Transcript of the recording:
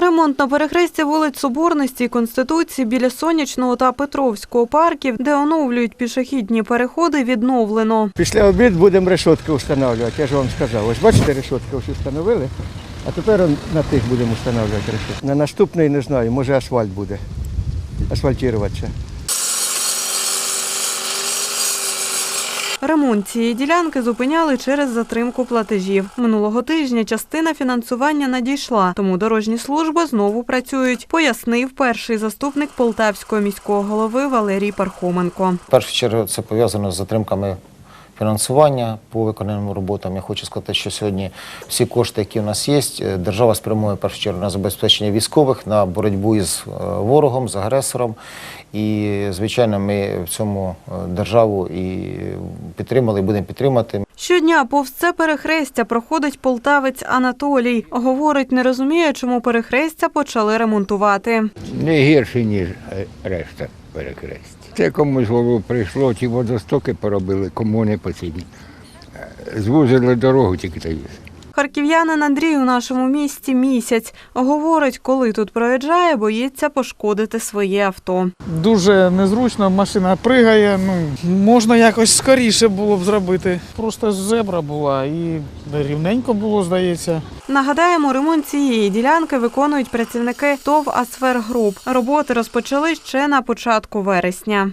Ремонт на перехресті вулиць Соборності і Конституції біля Сонячного та Петровського парків, де оновлюють пішохідні переходи, відновлено. Після обід будемо решетки встановлювати, я ж вам сказав. Ось бачите, решетки ось встановили, а тепер на тих будемо встановлювати решетки. На наступний не знаю, може асфальт буде. Асфальтуватися. Ремонт цієї ділянки зупиняли через затримку платежів. Минулого тижня частина фінансування надійшла, тому дорожні служби знову працюють, пояснив перший заступник полтавського міського голови Валерій Пархоменко. В першу чергу це пов'язано з затримками фінансування по виконаним роботам. Я хочу сказати, що сьогодні всі кошти, які у нас є, е, держава спрямує першу чергу на забезпечення військових, на боротьбу із е, ворогом, з агресором. І, звичайно, ми в цьому е, державу і підтримали, і будемо підтримати. Щодня повз це перехрестя проходить полтавець Анатолій. Говорить, не розуміє, чому перехрестя почали ремонтувати. не гірше, ніж е, решта перехрестя. Це комусь голову прийшло, ті водостоки поробили, кому не потрібні. Е, Звузили дорогу тільки та. Харків'янин Андрій у нашому місті місяць. Говорить, коли тут проїжджає, боїться пошкодити своє авто. Дуже незручно, машина пригає. Ну можна якось скоріше було б зробити. Просто зебра була і рівненько було, здається. Нагадаємо, ремонт цієї ділянки виконують працівники ТОВ «Асфер Груп». Роботи розпочали ще на початку вересня.